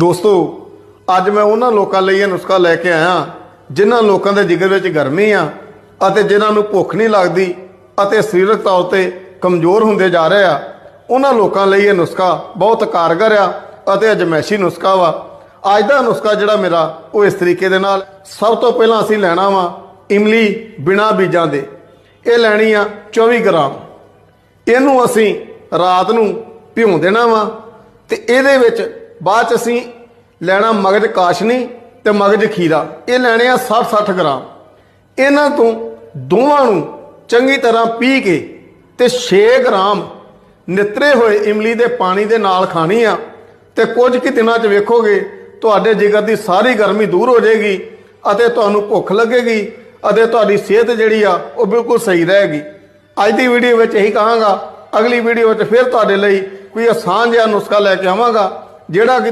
ਦੋਸਤੋ, ਅੱਜ ਮੈਂ ਉਹਨਾਂ ਲੋਕਾਂ ਲਈ ਇਹ ਨੁਸਖਾ ਲੈ ਕੇ ਆਇਆ ਜਿਨ੍ਹਾਂ ਲੋਕਾਂ ਦੇ ਜਿਗਰ ਵਿੱਚ ਗਰਮੀ ਆ ਅਤੇ ਜਿਨ੍ਹਾਂ ਨੂੰ ਭੁੱਖ ਨਹੀਂ ਲੱਗਦੀ ਅਤੇ ਸਰੀਰਕ ਤੌਰ ਤੇ ਕਮਜ਼ੋਰ ਹੁੰਦੇ ਜਾ ਰਹੇ ਆ। ਉਹਨਾਂ ਲੋਕਾਂ ਲਈ ਇਹ ਨੁਸਖਾ ਬਹੁਤ ਕਾਰਗਰ ਆ ਅਤੇ ਅਜਮੈਸ਼ੀ ਨੁਸਖਾ ਵਾ। ਅੱਜ ਦਾ ਨੁਸਖਾ ਜਿਹੜਾ ਮੇਰਾ, ਉਹ ਇਸ ਤਰੀਕੇ ਦੇ ਨਾਲ ਸਭ ਤੋਂ ਪਹਿਲਾਂ ਅਸੀਂ ਲੈਣਾ ਵਾ ਇਮਲੀ ਬਿਨਾ ਬੀਜਾਂ ਦੇ। ਇਹ ਲੈਣੀ ਆ 24 ਗ੍ਰਾਮ। ਇਹਨੂੰ ਅਸੀਂ ਰਾਤ ਨੂੰ ਭਿਉਂ ਦੇਣਾ ਵਾ ਤੇ ਇਹਦੇ ਵਿੱਚ ਬਾਅਦ ਚ ਅਸੀਂ ਲੈਣਾ ਮਗਜ ਕਾਸ਼ਨੀ ਤੇ ਮਗਜ ਖੀਰਾ। ਇਹ ਲੈਣੇ ਆ 60-60 ਗ੍ਰਾਮ। ਇਹਨਾਂ ਤੋਂ ਦੋਵਾਂ ਨੂੰ ਚੰਗੀ ਤਰ੍ਹਾਂ ਪੀ ਕੇ ਤੇ 6 ਗ੍ਰਾਮ ਨਿਤਰੇ ਹੋਏ ਇਮਲੀ ਦੇ ਪਾਣੀ ਦੇ ਨਾਲ ਖਾਣੀ ਆ। ਤੇ ਕੁਝ ਕੁ ਦਿਨਾਂ 'ਚ ਵੇਖੋਗੇ, ਤੁਹਾਡੇ ਜਿਗਰ ਦੀ ਸਾਰੀ ਗਰਮੀ ਦੂਰ ਹੋ ਜਾਏਗੀ ਅਤੇ ਤੁਹਾਨੂੰ ਭੁੱਖ ਲੱਗੇਗੀ ਅਤੇ ਤੁਹਾਡੀ ਸਿਹਤ ਜਿਹੜੀ ਆ, ਉਹ ਬਿਲਕੁਲ ਸਹੀ ਰਹੇਗੀ। ਅੱਜ ਦੀ ਵੀਡੀਓ ਵਿੱਚ ਇਹੀ ਕਹਾਂਗਾ। ਅਗਲੀ ਵੀਡੀਓ ਵਿੱਚ ਫਿਰ ਤੁਹਾਡੇ ਲਈ ਕੋਈ ਆਸਾਨ ਜਿਹਾ ਨੁਸਖਾ ਲੈ ਕੇ ਆਵਾਂਗਾ। ਜਿਹੜਾ ਕਿ